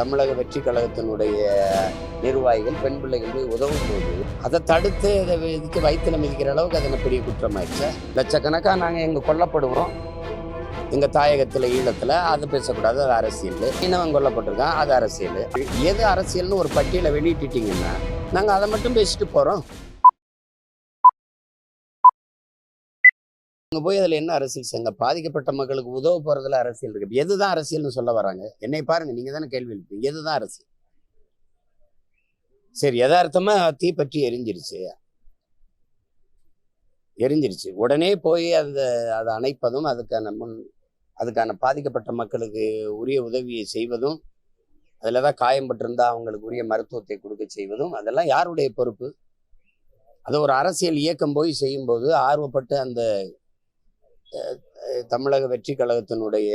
தமிழக வெற்றி கழகத்தினுடைய நிர்வாகிகள் பெண் பிள்ளைகளுக்கு உதவும் போது அதை தடுத்து அதை இதுக்கு வயிற்றுல மிதிக்கிற அளவுக்கு அது பெரிய குற்றமாயிடுச்சு. லட்சக்கணக்காக நாங்கள் எங்கே கொல்லப்படுவோம். எங்கள் தாயகத்தில் ஈழத்தில் அது பேசக்கூடாது அது அரசியல். இன்னவன் கொல்லப்பட்டிருக்கான் அது அரசியல். எது அரசியல்னு ஒரு பட்டியலை வெளியிட்டுட்டீங்கன்னா நாங்கள் அதை மட்டும் பேசிட்டு போகிறோம் அங்கே போய் அதில் என்ன அரசியல் செய்யுங்க பாதிக்கப்பட்ட மக்களுக்கு உதவ போகிறதுல அரசியல் இருக்கு. எதுதான் அரசியல்னு சொல்ல வராங்க? என்னை பாருங்க நீங்கள் தானே கேள்வி எழுப்பீங்க எதுதான் அரசியல்? சரி யதார்த்தமாக தீ பற்றி எரிஞ்சிருச்சு. எரிஞ்சிருச்சு. உடனே போய் அந்த அதை அணைப்பதும் அதுக்கான முன் அதுக்கான பாதிக்கப்பட்ட மக்களுக்கு உரிய உதவியை செய்வதும் அதில் தான் காயம்பட்டிருந்தால் அவங்களுக்கு உரிய மருத்துவத்தை கொடுக்க செய்வதும் அதெல்லாம் யாருடைய பொறுப்பு? அது ஒரு அரசியல் இயக்கம் போய் செய்யும்போது ஆர்வப்பட்டு அந்த தமிழக வெற்றி கழகத்தினுடைய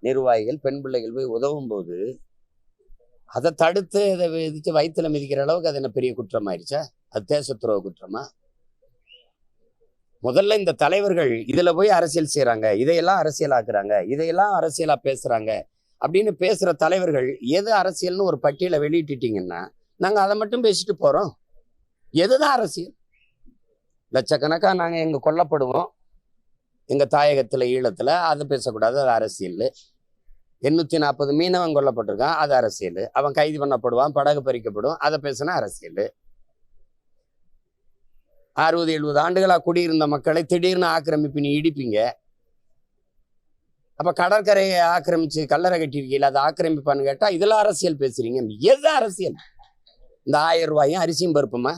நிர்வாகிகள் பெண் பிள்ளைகள் போய் உதவும் போது அதை தடுத்து அதை விதிச்சு வயிற்றுல மிதிக்கிற அளவுக்கு அது என்ன பெரிய குற்றமாயிருச்சா? அது தேச குற்றமா? முதல்ல இந்த தலைவர்கள் இதில் போய் அரசியல் செய்கிறாங்க இதையெல்லாம் அரசியலாக்குறாங்க இதையெல்லாம் அரசியலா பேசுறாங்க அப்படின்னு பேசுகிற தலைவர்கள் எது அரசியல்னு ஒரு பட்டியலை வெளியிட்டுட்டீங்கன்னா நாங்கள் அதை மட்டும் பேசிட்டு போறோம். எதுதான் அரசியல்? லட்சக்கணக்காக நாங்கள் எங்க கொல்லப்படுவோம். எங்கள் தாயகத்தில் ஈழத்தில் அது பேசக்கூடாது அது அரசியல் எண்ணூற்றி நாற்பது மீனவன் கொல்லப்பட்டிருக்கான் அது அரசியல் அவன் கைது பண்ணப்படுவான் படகு பறிக்கப்படும் அதை பேசினா அரசியல் அறுபது எழுபது ஆண்டுகளாக குடியிருந்த மக்களை திடீர்னு ஆக்கிரமிப்பு நீ இடிப்பீங்க. அப்போ கடற்கரையை ஆக்கிரமிச்சு கல்லறை கட்டியிருக்கீங்களா? அதை ஆக்கிரமிப்பான்னு கேட்டால் இதெல்லாம் அரசியல் பேசுறீங்க. எது அரசியல்? இந்த ஆயிரம் ரூபாயும் அரிசியும் பருப்புமா?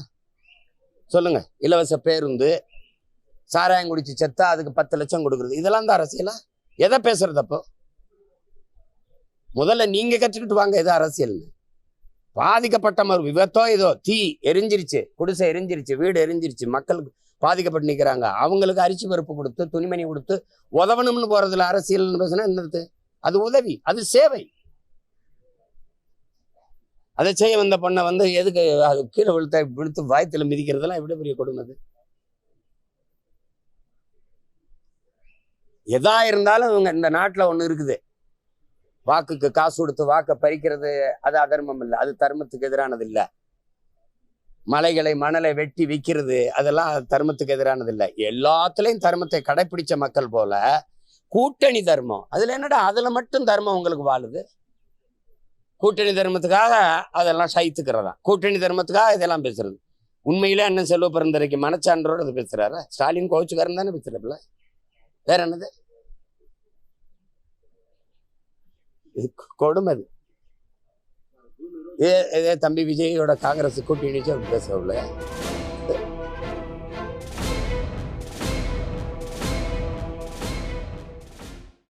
சொல்லுங்கள் இலவச பேருந்து சாராயம் குடிச்சு செத்தா அதுக்கு பத்து லட்சம் கொடுக்குறது. இதெல்லாம் தான் அரசியலா? எதை பேசுறது அப்போ? முதல்ல நீங்க கற்றுக்கிட்டு வாங்க எது அரசியல்னு. பாதிக்கப்பட்ட மறு விபத்தோ ஏதோ தீ எரிஞ்சிருச்சு குடிசை எரிஞ்சிருச்சு வீடு எரிஞ்சிருச்சு மக்களுக்கு பாதிக்கப்பட்டு நிற்கிறாங்க அவங்களுக்கு அரிசி பருப்பு கொடுத்து துணிமணி கொடுத்து உதவணும்னு போறதுல அரசியல்னு பேசுனா என்னது? அது உதவி அது சேவை. அதை செய்ய வந்த பொண்ணை வந்து எதுக்கு அது கீழே விழுத்த விழுத்து வாயத்துல மிதிக்கிறதெல்லாம் எப்படி பெரிய கொடுமை அது? எதா இருந்தாலும் இவங்க இந்த நாட்டுல ஒண்ணு இருக்குது. வாக்குக்கு காசு கொடுத்து வாக்கை பறிக்கிறது அது அதர்மம் இல்லை. அது தர்மத்துக்கு எதிரானது இல்லை. மலைகளை மணலை வெட்டி விற்கிறது அதெல்லாம் தர்மத்துக்கு எதிரானது இல்லை. எல்லாத்துலயும் தர்மத்தை கடைபிடிச்ச மக்கள் போல கூட்டணி தர்மம். அதுல என்னடா அதுல மட்டும் தர்மம் உங்களுக்கு வாழுது? கூட்டணி தர்மத்துக்காக அதெல்லாம் சைத்துக்கிறதா கூட்டணி தர்மத்துக்காக இதெல்லாம் பேசுறது. உண்மையிலே அண்ணன் செல்வ பிறந்தரைக்கு மனச்சான்றோடு அது பேசுறாரா? ஸ்டாலின் கோச்சுக்காரன் தானே பேசுறப்பல? வேற என்னது? இது கொடுமை இதே இதே தம்பி விஜயோட காங்கிரஸ் கூட்டணி வச்சு பேசவில்லை.